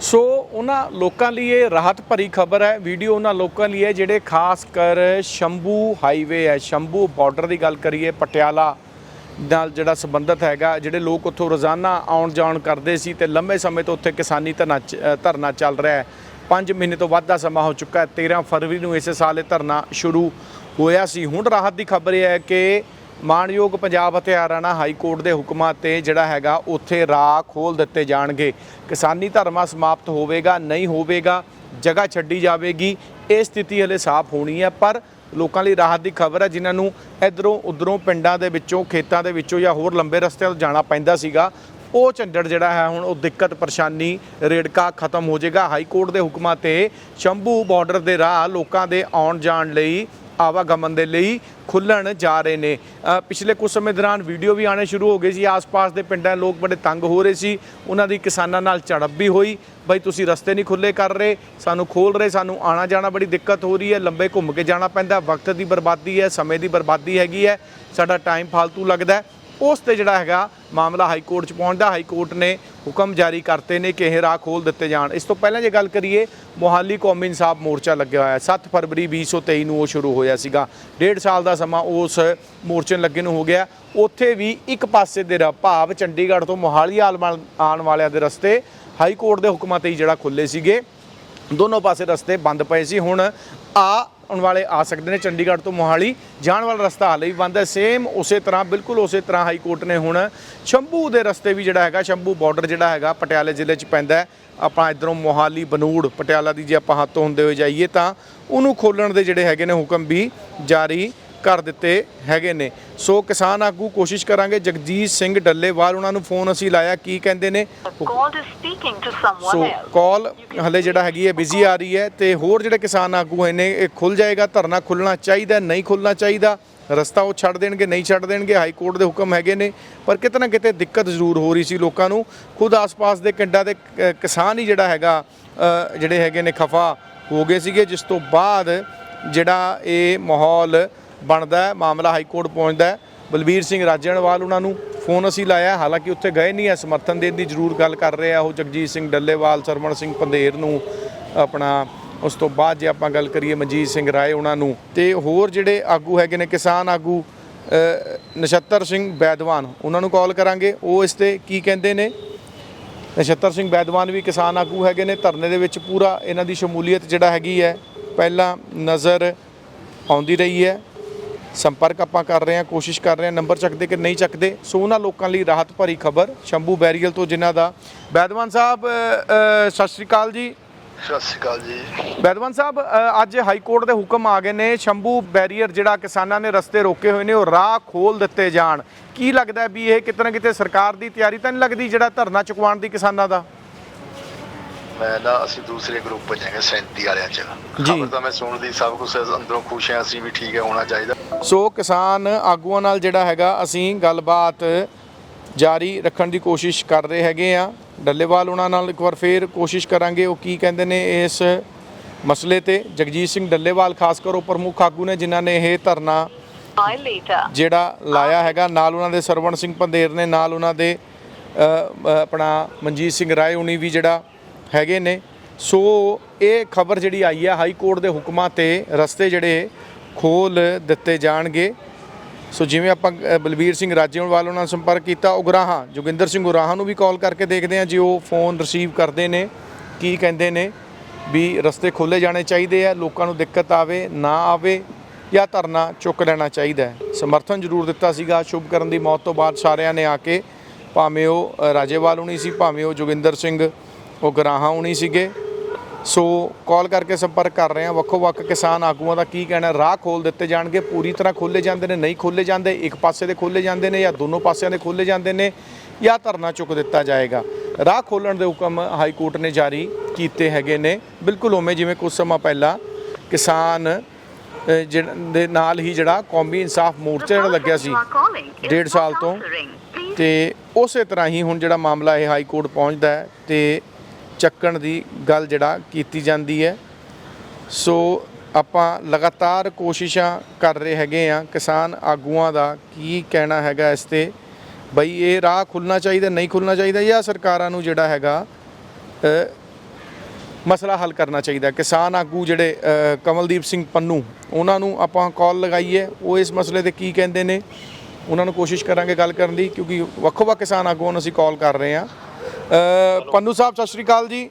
ਸੋ ਉਹਨਾਂ ਲੋਕਾਂ ਲਈ ਇਹ ਰਾਹਤ ਭਰੀ ਖਬਰ ਹੈ। ਵੀਡੀਓ ਉਹਨਾਂ ਲੋਕਾਂ ਲਈ ਹੈ ਜਿਹੜੇ ਖਾਸ ਕਰ ਸ਼ੰਭੂ ਹਾਈਵੇ ਹੈ। ਸ਼ੰਭੂ ਬਾਰਡਰ ਦੀ ਗੱਲ ਕਰੀਏ, ਪਟਿਆਲਾ ਨਾਲ ਜਿਹੜਾ ਸੰਬੰਧਤ ਹੈਗਾ, ਜਿਹੜੇ ਲੋਕ ਉੱਥੋਂ ਰੋਜ਼ਾਨਾ ਆਉਣ ਜਾਣ ਕਰਦੇ ਸੀ ਤੇ ਲੰਬੇ ਸਮੇਂ ਤੋਂ ਉੱਥੇ ਕਿਸਾਨੀ ਧਰਨਾ ਚ- ਧਰਨਾ ਚੱਲ ਰਿਹਾ ਹੈ। 5 ਮਹੀਨੇ ਤੋਂ ਵੱਧ ਦਾ ਸਮਾਂ ਹੋ ਚੁੱਕਾ ਹੈ। 13 ਫਰਵਰੀ ਨੂੰ ਇਸੇ ਸਾਲ ਇਹ ਧਰਨਾ ਸ਼ੁਰੂ ਹੋਇਆ ਸੀ। ਹੁਣ ਰਾਹਤ ਦੀ ਖਬਰ ਇਹ ਹੈ ਕਿ ਮਾਣਯੋਗ ਪੰਜਾਬ ਅਤੇ ਹਰਿਆਣਾ ਹਾਈ ਕੋਰਟ ਦੇ ਹੁਕਮਾਂ ਤੇ ਜਿਹੜਾ ਹੈਗਾ ਉੱਥੇ ਰਾਹ ਖੋਲ ਦਿੱਤੇ ਜਾਣਗੇ। ਕਿਸਾਨੀ ਧਰਨਾ ਸਮਾਪਤ ਹੋਵੇਗਾ, ਨਹੀਂ ਹੋਵੇਗਾ, ਜਗ੍ਹਾ ਛੱਡੀ ਜਾਵੇਗੀ, ਇਹ ਸਥਿਤੀ ਹਲੇ ਸਾਫ਼ ਹੋਣੀ ਹੈ, ਪਰ ਲੋਕਾਂ ਲਈ ਰਾਹਤ ਦੀ ਖਬਰ ਹੈ, ਜਿਨ੍ਹਾਂ ਨੂੰ ਇਧਰੋਂ ਉਧਰੋਂ ਪਿੰਡਾਂ ਦੇ ਵਿੱਚੋਂ, ਖੇਤਾਂ ਦੇ ਵਿੱਚੋਂ ਜਾਂ ਹੋਰ ਲੰਬੇ ਰਸਤਿਆਂ ਤੋਂ ਜਾਣਾ ਪੈਂਦਾ ਸੀਗਾ। ਉਹ ਝੰਡੜ ਜਿਹੜਾ ਹੈ, ਹੁਣ ਉਹ ਦਿੱਕਤ ਪਰੇਸ਼ਾਨੀ ਰੇੜਕਾ ਖਤਮ ਹੋ ਜਾਏਗਾ। ਹਾਈ ਕੋਰਟ ਦੇ ਹੁਕਮਾਂ ਤੇ ਸ਼ੰਭੂ ਬਾਰਡਰ ਦੇ ਰਾਹ ਲੋਕਾਂ ਦੇ ਆਉਣ ਜਾਣ ਲਈ ਆਵਾਗਮਨ ਦੇ ਲਈ ਖੁੱਲਣ ਜਾ ਰਹੇ ਨੇ। ਪਿਛਲੇ ਕੁਝ ਸਮੇਂ ਦੌਰਾਨ ਵੀਡੀਓ ਵੀ ਆਣੇ ਸ਼ੁਰੂ ਹੋ ਗਏ ਸੀ। ਆਸ-ਪਾਸ ਦੇ ਪਿੰਡਾਂ ਦੇ ਲੋਕ ਬੜੇ ਤੰਗ ਹੋ ਰਹੇ ਸੀ। ਉਹਨਾਂ ਦੀ ਕਿਸਾਨਾਂ ਨਾਲ ਝੜਪ ਵੀ ਹੋਈ। ਬਈ, ਤੁਸੀਂ ਰਸਤੇ ਨਹੀਂ ਖੁੱਲੇ ਕਰ ਰਹੇ। ਸਾਨੂੰ ਖੋਲ ਰਹੇ, ਸਾਨੂੰ ਆਣਾ ਜਾਣਾ ਬੜੀ ਦਿੱਕਤ ਹੋ ਰਹੀ ਹੈ। ਲੰਬੇ ਘੁੰਮ ਕੇ ਜਾਣਾ ਪੈਂਦਾ। ਵਕਤ ਦੀ ਬਰਬਾਦੀ ਹੈ, ਸਮੇਂ ਦੀ ਬਰਬਾਦੀ ਹੈਗੀ ਹੈ। ਸਾਡਾ ਟਾਈਮ ਫालतू ਲੱਗਦਾ ਉਸ ਤੇ ਜਿਹੜਾ ਹੈਗਾ ਮਾਮਲਾ ਹਾਈ ਕੋਰਟ ਚ ਪਹੁੰਚਦਾ, ਹਾਈ ਕੋਰਟ ਨੇ ਹੁਕਮ ਜਾਰੀ ਕਰਤੇ ਨੇ ਕਿ ਇਹ ਰਾਹ ਖੋਲ ਦਿੱਤੇ ਜਾਣ। ਇਸ ਤੋਂ ਪਹਿਲਾਂ ਜੇ ਗੱਲ ਕਰੀਏ, ਮੋਹਾਲੀ ਕੌਮੀ ਇਨਸਾਫ ਮੋਰਚਾ ਲੱਗਿਆ ਹੋਇਆ ਹੈ। 7 ਫਰਵਰੀ 2023 ਨੂੰ ਉਹ ਸ਼ੁਰੂ ਹੋਇਆ ਸੀਗਾ। ਡੇਢ ਸਾਲ ਦਾ ਸਮਾਂ ਉਸ ਮੋਰਚੇ ਨੂੰ ਲੱਗੇ ਨੂੰ ਹੋ ਗਿਆ। ਉੱਥੇ ਵੀ ਇੱਕ ਪਾਸੇ ਦੇ ਰਾਹ ਭਾਵ ਚੰਡੀਗੜ੍ਹ ਤੋਂ ਮੋਹਾਲੀ ਆਲ- ਆਉਣ ਵਾਲਿਆਂ ਦੇ ਰਸਤੇ ਹਾਈ ਕੋਰਟ ਦੇ ਹੁਕਮਾਂ ਤੇ ਹੀ ਜਿਹੜਾ ਖੁੱਲੇ ਸੀਗੇ। ਦੋਨੋਂ ਪਾਸੇ ਰਸਤੇ ਬੰਦ ਪਏ ਸੀ। ਹੁਣ ਆ ਆਉਣ ਵਾਲੇ ਆ ਸਕਦੇ ਨੇ ਚੰਡੀਗੜ੍ਹ ਤੋਂ ਮੋਹਾਲੀ ਜਾਣ ਵਾਲਾ ਰਸਤਾ ਹਾਲੇ ਵੀ ਬੰਦ ਹੈ। ਸੇਮ ਉਸੇ ਤਰ੍ਹਾਂ, ਬਿਲਕੁਲ ਉਸੇ ਤਰ੍ਹਾਂ ਹਾਈ ਕੋਰਟ ਨੇ ਹੁਣ ਸ਼ੰਭੂ ਦੇ ਰਸਤੇ ਵੀ ਜਿਹੜਾ ਹੈਗਾ, ਸ਼ੰਭੂ ਬਾਰਡਰ ਜਿਹੜਾ ਹੈਗਾ ਪਟਿਆਲੇ ਜ਼ਿਲ੍ਹੇ 'ਚ ਪੈਂਦਾ ਆਪਾਂ ਇਧਰੋਂ ਮੋਹਾਲੀ, ਬਨੂੜ, ਪਟਿਆਲਾ ਦੀ ਜੇ ਆਪਾਂ ਹੱਥੋਂ ਹੁੰਦੇ ਹੋਏ ਜਾਈਏ ਤਾਂ ਉਹਨੂੰ ਖੋਲਣ ਦੇ ਜਿਹੜੇ ਹੈਗੇ ਨੇ ਹੁਕਮ ਵੀ ਜਾਰੀ ਕਰ ਦਿੱਤੇ ਹੈਗੇ ਨੇ। ਸੋ ਕਿਸਾਨ ਆਗੂ ਕੋਸ਼ਿਸ਼ ਕਰਾਂਗੇ। ਜਗਜੀਤ ਸਿੰਘ ਡੱਲੇਵਾਲ ਉਹਨਾਂ ਨੂੰ ਫੋਨ ਅਸੀਂ ਲਾਇਆ ਕੀ ਕਹਿੰਦੇ ਨੇ? ਸੋ. ਕਾਲ ਹਲੇ ਜਿਹੜਾ ਹੈਗੀ ਹੈ ਬਿਜ਼ੀ ਆ ਰਹੀ ਹੈ ਤੇ ਹੋਰ ਜਿਹੜੇ ਕਿਸਾਨ ਆਗੂ ਹੋਏ ਨੇ ਇਹ ਖੁੱਲ ਜਾਏਗਾ ਧਰਨਾ ਖੁੱਲਣਾ ਚਾਹੀਦਾ ਨਹੀਂ ਖੁੱਲਣਾ ਚਾਹੀਦਾ। ਰਸਤਾ ਉਹ ਛੱਡ ਦੇਣਗੇ ਨਹੀਂ ਛੱਡ ਦੇਣਗੇ ਹਾਈ ਕੋਰਟ ਦੇ ਹੁਕਮ ਹੈਗੇ ਨੇ। ਪਰ ਕਿਤੇ ਨਾ ਕਿਤੇ ਦਿੱਕਤ ਜ਼ਰੂਰ ਹੋ ਰਹੀ ਸੀ ਲੋਕਾਂ ਨੂੰ। ਖੁਦ ਆਸ-ਪਾਸ ਦੇ ਪਿੰਡਾਂ ਦੇ ਕਿਸਾਨ ਹੀ ਜਿਹੜਾ ਹੈਗਾ ਜਿਹੜੇ ਹੈਗੇ ਨੇ ਖਫਾ ਹੋ ਗਏ ਸੀਗੇ ਜਿਸ ਤੋਂ ਬਾਅਦ ਜਿਹੜਾ ਇਹ ਮਾਹੌਲ ਬਣਦਾ ਹੈ, ਮਾਮਲਾ ਹਾਈ ਕੋਰਟ ਪਹੁੰਚਦਾ ਹੈ। ਬਲਬੀਰ ਸਿੰਘ ਰਾਜਣਵਾਲ ਉਹਨਾਂ ਨੂੰ ਫੋਨ ਅਸੀਂ ਲਾਇਆ, ਹਾਲਾਂਕਿ ਉੱਥੇ ਗਏ ਨਹੀਂ ਹੈ, ਸਮਰਥਨ ਦੇਣ ਦੀ ਜ਼ਰੂਰ ਗੱਲ ਕਰ ਰਹੇ ਆ ਉਹ ਜਗਜੀਤ ਸਿੰਘ ਡੱਲੇਵਾਲ, ਸਰਵਣ ਸਿੰਘ ਪੰਧੇਰ ਨੂੰ ਆਪਣਾ ਉਸ ਤੋਂ ਬਾਅਦ ਜੇ ਆਪਾਂ ਗੱਲ ਕਰੀਏ ਮਨਜੀਤ ਸਿੰਘ ਰਾਏ ਉਹਨਾਂ ਨੂੰ। ਤੇ ਹੋਰ ਜਿਹੜੇ ਆਗੂ ਹੈਗੇ ਨੇ, ਕਿਸਾਨ ਆਗੂ ਨਛੱਤਰ ਸਿੰਘ ਬੈਦਵਾਨ, ਉਹਨਾਂ ਨੂੰ ਕਾਲ ਕਰਾਂਗੇ। ਉਹ ਇਸ ਤੇ ਕੀ ਕਹਿੰਦੇ ਨੇ? ਨਛੱਤਰ ਸਿੰਘ ਬੈਦਵਾਨ ਵੀ ਕਿਸਾਨ ਆਗੂ ਹੈਗੇ ਨੇ, ਧਰਨੇ ਦੇ ਵਿੱਚ ਪੂਰਾ ਇਹਨਾਂ ਦੀ ਸ਼ਮੂਲੀਅਤ ਜਿਹੜਾ ਹੈਗੀ ਹੈ, ਪਹਿਲਾਂ ਨਜ਼ਰ ਆਉਂਦੀ ਰਹੀ ਹੈ। ਸੰਪਰਕ ਆਪਾਂ ਕਰ ਰਹੇ ਹਾਂ ਕੋਸ਼ਿਸ਼ ਕਰ ਰਹੇ ਹਾਂ ਨੰਬਰ ਚੱਕਦੇ ਕਿ ਨਹੀਂ ਚੱਕਦੇ। ਸੋ ਉਹਨਾਂ ਲੋਕਾਂ ਲਈ ਰਾਹਤ ਭਰੀ ਖਬਰ ਸ਼ੰਭੂ ਬੈਰੀਅਲ ਤੋਂ ਜਿਨ੍ਹਾਂ ਦਾ। ਬੈਦਵਾਨ ਸਾਹਿਬ ਅ, ਅ, ਸਤਿ ਸ਼੍ਰੀ ਅਕਾਲ ਜੀ। ਸਤਿ ਸ਼੍ਰੀ ਅਕਾਲ ਜੀ। ਬੈਦਵਾਨ ਸਾਹਿਬ ਅ, ਅੱਜ ਹਾਈ ਕੋਰਟ ਦੇ ਹੁਕਮ ਆ ਗਏ ਨੇ ਸ਼ੰਭੂ ਬੈਰੀਅਰ ਜਿਹੜਾ ਕਿਸਾਨਾਂ ਨੇ ਰਸਤੇ ਰੋਕੇ ਹੋਏ ਨੇ ਉਹ ਰਾਹ ਖੋਲ ਦਿੱਤੇ ਜਾਣ। ਕੀ ਲੱਗਦਾ ਹੈ ਵੀ ਇਹ ਕਿਤੇ ਨਾ ਕਿਤੇ ਸਰਕਾਰ ਦੀ ਤਿਆਰੀ ਤਾਂ ਨਹੀਂ ਲੱਗਦੀ ਜਿਹੜਾ ਧਰਨਾ ਚੁਕਵਾਉਣ ਦੀ ਕਿਸਾਨਾਂ ਦਾ? ਮੈਂ ਨਾ ਅਸੀਂ ਦੂਸਰੇ ਗਰੁੱਪ ਚ ਹੈਗੇ 37 ਵਾਲਿਆਂ ਚ। ਜੀ। ਖਬਰ ਤਾਂ ਮੈਂ ਸੁਣਦੀ ਸਭ ਕੁਝ ਅੰਦਰੋਂ ਖੁਸ਼ ਹਾਂ ਅਸੀਂ ਵੀ ਠੀਕ ਹੈ ਹੋਣਾ ਚਾਹੀਦਾ। ਸੋ ਕਿਸਾਨ ਆਗੂਆਂ ਨਾਲ ਜਿਹੜਾ ਹੈਗਾ ਅਸੀਂ ਗੱਲਬਾਤ ਜਾਰੀ ਰੱਖਣ ਦੀ ਕੋਸ਼ਿਸ਼ ਕਰ ਰਹੇ ਹੈਗੇ ਆ। ਡੱਲੇਵਾਲ ਉਹਨਾਂ ਨਾਲ ਇੱਕ ਵਾਰ ਫੇਰ ਕੋਸ਼ਿਸ਼ ਕਰਾਂਗੇ ਉਹ ਕੀ ਕਹਿੰਦੇ ਨੇ ਇਸ ਮਸਲੇ ਤੇ। ਜਗਜੀਤ ਸਿੰਘ ਡੱਲੇਵਾਲ ਖਾਸ ਕਰ ਉਹ ਪ੍ਰਮੁੱਖ ਆਗੂ ਨੇ ਜਿਨ੍ਹਾਂ ਨੇ ਇਹ ਧਰਨਾ. ਜਿਹੜਾ ਲਾਇਆ ਹੈਗਾ। ਨਾਲ ਉਹਨਾਂ ਦੇ ਸਰਵਣ ਸਿੰਘ ਪੰਦੇਰ ਨੇ ਨਾਲ ਉਹਨਾਂ ਦੇ ਆਪਣਾ ਮਨਜੀਤ ਸਿੰਘ ਰਾਏ ਉਨੀ ਵੀ ਜਿਹੜਾ ਹੈਗੇ ਨੇ। ਸੋ ਇਹ ਖਬਰ ਜਿਹੜੀ ਆਈ ਹੈ ਹਾਈ ਕੋਰਟ ਦੇ ਹੁਕਮਾਂ ਤੇ ਰਸਤੇ ਜਿਹੜੇ ਖੋਲ ਦਿੱਤੇ ਜਾਣਗੇ। ਸੋ ਜਿਵੇਂ ਆਪਾਂ ਬਲਬੀਰ ਸਿੰਘ ਰਾਜੇਵਾਲ ਉਹਨਾਂ ਨਾਲ ਸੰਪਰਕ ਕੀਤਾ ਉਗਰਾਹਾਂ ਜੋਗਿੰਦਰ ਸਿੰਘ ਉਗਰਾਹਾਂ ਨੂੰ ਵੀ ਕਾਲ ਕਰਕੇ ਦੇਖਦੇ ਹਾਂ ਜੇ, ਉਹ ਫੋਨ ਰਿਸੀਵ ਕਰਦੇ ਨੇ, ਕੀ ਕਹਿੰਦੇ ਨੇ, ਵੀ ਰਸਤੇ ਖੋਲੇ ਜਾਣੇ ਚਾਹੀਦੇ ਆ, ਲੋਕਾਂ ਨੂੰ ਦਿੱਕਤ ਆਵੇ, ਨਾ ਆਵੇ, ਜਾਂ ਧਰਨਾ ਚੁੱਕ ਲੈਣਾ ਚਾਹੀਦਾ ਸਮਰਥਨ ਜ਼ਰੂਰ ਦਿੱਤਾ ਸੀਗਾ ਸ਼ੁਭਕਰਨ ਦੀ ਮੌਤ ਤੋਂ ਬਾਅਦ ਸਾਰਿਆਂ ਨੇ ਆ ਕੇ, ਭਾਵੇਂ ਉਹ ਰਾਜੇਵਾਲ ਹੁਣੀ ਸੀ, ਭਾਵੇਂ ਉਹ ਜੋਗਿੰਦਰ ਸਿੰਘ, ਉਹ ਗਰਾਹਾਂ ਹੁਣੀ ਸੀਗੇ। ਸੋ ਕਾਲ ਕਰਕੇ ਸੰਪਰਕ ਕਰ ਰਹੇ ਹਾਂ। ਵੱਖੋ ਵੱਖ ਕਿਸਾਨ ਆਗੂਆਂ ਦਾ ਕੀ ਕਹਿਣਾ ਰਾਹ ਖੋਲ ਦਿੱਤੇ ਜਾਣਗੇ। ਪੂਰੀ ਤਰ੍ਹਾਂ ਖੋਲੇ ਜਾਂਦੇ ਨੇ ਨਹੀਂ ਖੋਲੇ ਜਾਂਦੇ ਇੱਕ ਪਾਸੇ ਦੇ ਖੋਲੇ ਜਾਂਦੇ ਨੇ ਜਾਂ ਦੋਨੋਂ ਪਾਸਿਆਂ ਦੇ ਖੋਲੇ ਜਾਂਦੇ ਨੇ ਜਾਂ ਧਰਨਾ ਚੁੱਕ ਦਿੱਤਾ ਜਾਏਗਾ। ਰਾਹ ਖੋਲਣ ਦੇ ਹੁਕਮ ਹਾਈ ਕੋਰਟ ਨੇ ਜਾਰੀ ਕੀਤੇ ਹੈਗੇ ਨੇ। ਬਿਲਕੁਲ ਉਵੇਂ ਜਿਵੇਂ ਕੁਝ ਸਮਾਂ ਪਹਿਲਾਂ ਕਿਸਾਨ ਅ, ਦੇ ਨਾਲ ਹੀ ਜਿਹੜਾ ਕੌਮੀ ਇਨਸਾਫ ਮੋਰਚਾ ਜਿਹੜਾ ਲੱਗਿਆ ਸੀ ਡੇਢ ਸਾਲ ਤੋਂ ਤੇ ਉਸੇ ਤਰ੍ਹਾਂ ਹੀ ਹੁਣ ਜਿਹੜਾ ਮਾਮਲਾ ਇਹ ਹਾਈ ਕੋਰਟ ਪਹੁੰਚਦਾ ਹੈ ਤੇ ਚੱਕਣ ਦੀ ਗੱਲ ਜਿਹੜਾ ਕੀਤੀ ਜਾਂਦੀ ਹੈ। ਸੋ ਆਪਾਂ ਲਗਾਤਾਰ ਕੋਸ਼ਿਸ਼ਾਂ ਕਰ ਰਹੇ ਹੈਗੇ ਆ ਕਿਸਾਨ ਆਗੂਆਂ ਦਾ ਕੀ ਕਹਿਣਾ ਹੈਗਾ ਇਸ ਤੇ। ਬਈ ਇਹ ਰਾਹ ਖੁੱਲਣਾ ਚਾਹੀਦਾ, ਨਹੀਂ ਖੁੱਲਣਾ ਚਾਹੀਦਾ ਜਾਂ ਸਰਕਾਰਾਂ ਨੂੰ ਜਿਹੜਾ ਹੈਗਾ ਮਸਲਾ ਹੱਲ ਕਰਨਾ ਚਾਹੀਦਾ। ਕਿਸਾਨ ਆਗੂ ਜਿਹੜੇ ਕਮਲਦੀਪ ਸਿੰਘ ਪੰਨੂ, ਉਹਨਾਂ ਨੂੰ ਆਪਾਂ ਕਾਲ ਲਗਾਈਏ। ਉਹ ਇਸ ਮਸਲੇ ਤੇ ਕੀ ਕਹਿੰਦੇ ਨੇ, ਉਹਨਾਂ ਨੂੰ ਕੋਸ਼ਿਸ਼ ਕਰਾਂਗੇ ਗੱਲ ਕਰਨ ਦੀ ਕਿਉਂਕਿ ਵੱਖੋ ਵੱਖ ਕਿਸਾਨ ਆਗੂਆਂ ਨੂੰ ਅਸੀਂ ਕਾਲ ਕਰ ਰਹੇ ਹਾਂ। ਅ, ਪੰਨੂ ਸਾਹਿਬ ਸਤਿ ਸ਼੍ਰੀ ਅਕਾਲ ਜੀ।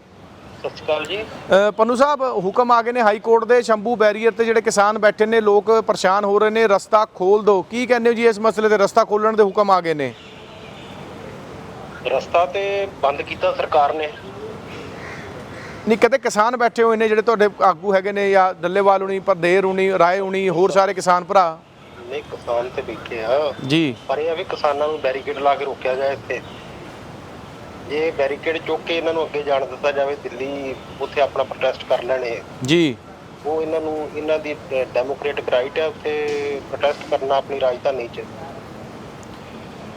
ਸਤਿ ਸ਼੍ਰੀ ਅਕਾਲ ਜੀ। ਅ, ਪੰਨੂ ਸਾਹਿਬ ਹੁਕਮ ਆ ਗਏ ਨੇ ਹਾਈ ਕੋਰਟ ਦੇ ਸ਼ੰਭੂ ਬੈਰੀਅਰ ਤੇ ਜਿਹੜੇ ਕਿਸਾਨ ਬੈਠੇ ਨੇ ਲੋਕ ਪਰੇਸ਼ਾਨ ਹੋ ਰਹੇ ਨੇ ਰਸਤਾ ਖੋਲ ਦਿਓ ਕੀ ਕਹਿੰਦੇ ਹੋ ਜੀ ਇਸ ਮਸਲੇ ਤੇ? ਰਸਤਾ ਖੋਲਣ ਦੇ ਹੁਕਮ ਆ ਗਏ ਨੇ। ਰਸਤਾ ਤੇ ਬੰਦ ਕੀਤਾ ਸਰਕਾਰ ਨੇ। ਨਹੀਂ ਕਦੇ ਕਿਸਾਨ ਬੈਠੇ ਹੋਏ ਨੇ ਜਿਹੜੇ ਤੁਹਾਡੇ ਆਗੂ ਹੈਗੇ ਨੇ ਜਾਂ ਡੱਲੇਵਾਲ ਹੁਣੀ ਪਰਦੇਰ ਹੁਣੀ ਰਾਏ ਹੁਣੀ ਹੋਰ ਸਾਰੇ ਕਿਸਾਨ ਭਰਾ? ਨਹੀਂ ਕਿਸਾਨ ਤੇ ਬੈਠੇ ਆ। ਜੀ। ਪਰ ਇਹ ਆ ਵੀ ਕਿਸਾਨਾਂ ਨੂੰ ਬੈਰੀਕੇਡ ਲਾ ਕੇ ਰੋਕਿਆ ਜਾਏ ਇੱਥੇ। ਇਹ ਬੈਰੀਕੇਡ ਚੁੱਕ ਕੇ ਇਹਨਾਂ ਨੂੰ ਅੱਗੇ ਜਾਣ ਦਿੱਤਾ ਜਾਵੇ ਦਿੱਲੀ ਉੱਥੇ ਆਪਣਾ ਪ੍ਰੋਟੈਸਟ ਕਰ ਲੈਣੇ ਜੀ। ਉਹ ਇਹਨਾਂ ਨੂੰ ਇਹਨਾਂ ਦੀ ਡੈਮੋਕ੍ਰੈਟਿਕ ਰਾਈਟ ਹੈ ਉੱਥੇ ਪ੍ਰੋਟੈਸਟ ਕਰਨਾ ਆਪਣੀ ਰਾਜਧਾਨੀ 'ਚ।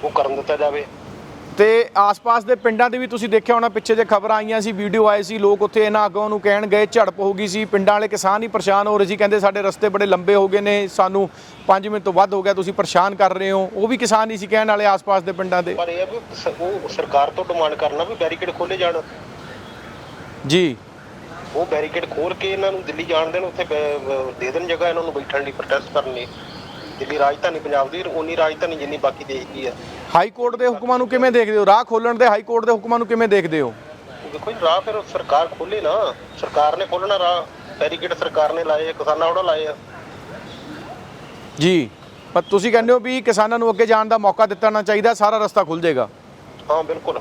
ਉਹ ਕਰਨ ਦਿੱਤਾ ਜਾਵੇ। ਤੇ ਆਸ-ਪਾਸ ਦੇ ਪਿੰਡਾਂ ਦੇ ਵੀ ਤੁਸੀਂ ਦੇਖਿਆ ਹੋਣਾ ਪਿੱਛੇ ਜੇ ਖਬਰਾਂ ਆਈਆਂ ਸੀ ਵੀਡੀਓ ਆਏ ਸੀ ਲੋਕ ਉੱਥੇ ਇਹਨਾਂ ਆਗੂਆਂ ਨੂੰ ਕਹਿਣ ਗਏ ਝੜਪ ਹੋ ਗਈ ਸੀ ਪਿੰਡਾਂ ਵਾਲੇ ਕਿਸਾਨ ਹੀ ਪਰੇਸ਼ਾਨ ਹੋ ਰਹੇ ਸੀ ਕਹਿੰਦੇ ਸਾਡੇ ਰਸਤੇ ਬੜੇ ਲੰਬੇ ਹੋ ਗਏ ਨੇ ਸਾਨੂੰ 5 ਮਿੰਟ ਤੋਂ ਵੱਧ ਹੋ ਗਿਆ ਤੁਸੀਂ ਪਰੇਸ਼ਾਨ ਕਰ ਰਹੇ ਹੋ। ਉਹ ਵੀ ਕਿਸਾਨ ਹੀ ਸੀ ਕਹਿਣ ਵਾਲੇ ਆਸ-ਪਾਸ ਦੇ ਪਿੰਡਾਂ ਦੇ। ਪਰ ਇਹ ਆ ਵੀ ਸ- ਉਹ ਸਰਕਾਰ ਤੋਂ ਡਿਮਾਂਡ ਕਰਨਾ ਵੀ ਬੈਰੀਕੇਡ ਖੋਲੇ ਜਾਣ। ਜੀ। ਉਹ ਬੈਰੀਕੇਡ ਖੋਲ ਕੇ ਇਹਨਾਂ ਨੂੰ ਦਿੱਲੀ ਜਾਣ ਦੇਣ ਉੱਥੇ ਬ- ਬ- ਦੇ ਦੇਣ ਜਗ੍ਹਾ ਇਹਨਾਂ ਨੂੰ ਬੈਠਣ ਲਈ ਪ੍ਰੋਟੈਸਟ ਕਰਨ ਲਈ। ਦਿੱਲੀ ਰਾਜਧਾਨੀ ਪੰਜਾਬ ਦੀ ਉਨੀ ਰਾਜਧਾਨੀ ਜਿੰਨੀ ਬਾਕੀ ਦੇਸ਼ ਦੀ ਹੈ। ਹਾਈ ਕੋਰਟ ਦੇ ਹੁਕਮਾਂ ਨੂੰ ਕਿਵੇਂ ਦੇਖਦੇ ਹੋ? ਰਾਹ ਖੋਲਣ ਦੇ ਹਾਈ ਕੋਰਟ ਦੇ ਹੁਕਮਾਂ ਨੂੰ ਕਿਵੇਂ ਦੇਖਦੇ ਹੋ? ਦੇਖੋ ਜੀ ਰਾਹ ਫਿਰ ਸਰਕਾਰ ਖੋਲੇ ਨਾ। ਸਰਕਾਰ ਨੇ ਖੋਲਣਾ ਰਾਹ। ਬੈਰੀਕੇਡ ਸਰਕਾਰ ਨੇ ਲਾਏ ਆ, ਕਿਸਾਨਾਂ ਉਹਦਾ ਲਾਏ ਆ। ਜੀ। ਪਰ ਤੁਸੀਂ ਕਹਿੰਦੇ ਹੋ ਵੀ ਕਿਸਾਨਾਂ ਨੂੰ ਅੱਗੇ ਜਾਣ ਦਾ ਮੌਕਾ ਦਿੱਤਾ ਨਾ ਚਾਹੀਦਾ ਸਾਰਾ ਰਸਤਾ ਖੁੱਲ ਜਾਏਗਾ। ਹਾਂ ਬਿਲਕੁਲ।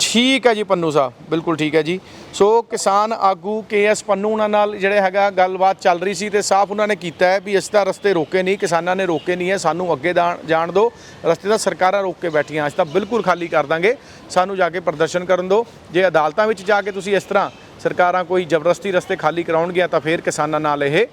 ਠੀਕ ਹੈ ਜੀ ਪੰਨੂ ਸਾਹਿਬ ਬਿਲਕੁਲ ਠੀਕ ਹੈ ਜੀ। ਸੋ ਕਿਸਾਨ ਆਗੂ ਕੇਐਸ ਪੰਨੂ ਉਹਨਾਂ ਨਾਲ ਜਿਹੜੇ ਹੈਗਾ ਗੱਲਬਾਤ ਚੱਲ ਰਹੀ ਸੀ ਤੇ ਸਾਫ਼ ਉਹਨਾਂ ਨੇ ਕੀਤਾ ਹੈ ਵੀ ਇਸ ਤਾਂ ਰਸਤੇ ਰੋਕੇ ਨਹੀਂ ਕਿਸਾਨਾਂ ਨੇ ਰੋਕੇ ਨਹੀਂ ਹੈ ਸਾਨੂੰ ਅੱਗੇ ਦਾ- ਜਾਣ ਦਿਓ। ਰਸਤੇ ਤਾਂ ਸਰਕਾਰਾਂ ਰੋਕ ਕੇ ਬੈਠੀਆਂ ਅੱਜ ਤਾਂ ਬਿਲਕੁਲ ਖਾਲੀ ਕਰ ਦਾਂਗੇ। ਸਾਨੂੰ ਜਾ ਕੇ ਪ੍ਰਦਰਸ਼ਨ ਕਰਨ ਦਿਓ। ਜੇ ਅਦਾਲਤਾਂ ਵਿੱਚ ਜਾ ਕੇ ਤੁਸੀਂ ਇਸ ਤਰ੍ਹਾਂ ਸਰਕਾਰਾਂ ਕੋਈ ਜ਼ਬਰਦਸਤੀ ਰਸਤੇ ਖਾਲੀ ਕਰਾਉਣਗੀਆਂ ਤਾਂ ਫਿਰ ਕਿਸਾਨਾਂ ਨਾਲ ਇਹ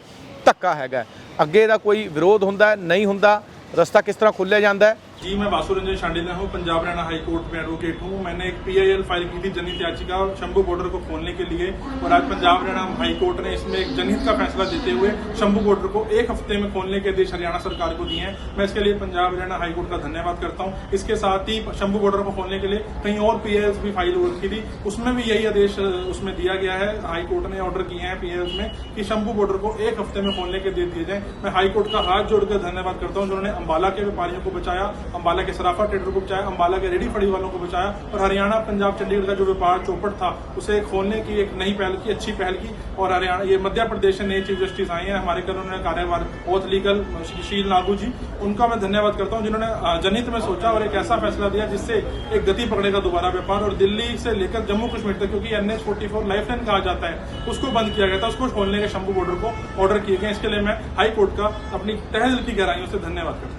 ਧੱਕਾ ਹੈਗਾ। ਅੱਗੇ ਦਾ ਕੋਈ ਵਿਰੋਧ ਹੁੰਦਾ ਨਹੀਂ ਹੁੰਦਾ ਰਸਤਾ ਕਿਸ ਤਰ੍ਹਾਂ ਖੁੱਲਿਆ ਜਾਂਦਾ जी, मैं वासु रंजन हूँ, पंजाब हरियाणा हाई कोर्ट में एडवोकेट हूँ। मैंने एक पीआईएल फ़ाइल की थी जनहित याचिका शंभू बॉर्डर को खोलने के लिए। और आज पंजाब हरियाणा हाई कोर्ट ने इसमें एक जनहित का फैसला देते हुए शंभू बॉर्डर को एक हफ़्ते में खोलने के आदेश हरियाणा सरकार को दिए हैं। मैं इसके लिए पंजाब हरियाणा हाई कोर्ट का धन्यवाद करता हूँ। इसके साथ ही शंभू बॉर्डर को खोलने के लिए कहीं और पीआईएल भी फ़ाइल हो रखी थी। उसमें भी यही आदेश, उसमें दिया गया है हाईकोर्ट ने ऑर्डर किए हैं पीआईएल में, कि शंभू बॉर्डर को एक हफ़्ते में खोलने के दे दिए जाए। मैं हाईकोर्ट का हाथ जोड़कर धन्यवाद करता हूँ, जिन्होंने अंबाला के व्यापारियों को बचाया अंबाला के सराफा ट्रेडर को बचाया, अंबाला के रेडी फड़ी वालों को बचाया और हरियाणा, पंजाब, चंडीगढ़ का जो व्यापार चौपट था, उसे खोलने की एक नई पहल की, अच्छी पहल की और हरियाणा, ये मध्य प्रदेश से नए चीफ जस्टिस आए हैं, हमारे कल उन्होंने कार्यभार ओथ लीगल शील नागू जी, उनका मैं धन्यवाद करता हूँ, जिन्होंने जनहित में सोचा और एक ऐसा फैसला दिया जिससे एक गति पकड़ेगा दोबारा व्यापार और दिल्ली से लेकर जम्मू कश्मीर तक, क्योंकि N H forty four life line कहा जाता है, उसको बंद किया गया था, उसको खोलने के शंभू बॉर्डर को ऑर्डर किए गए इसके लिए मैं हाई कोर्ट का अपनी तहे दिल की गहराइयों से धन्यवाद करता हूँ।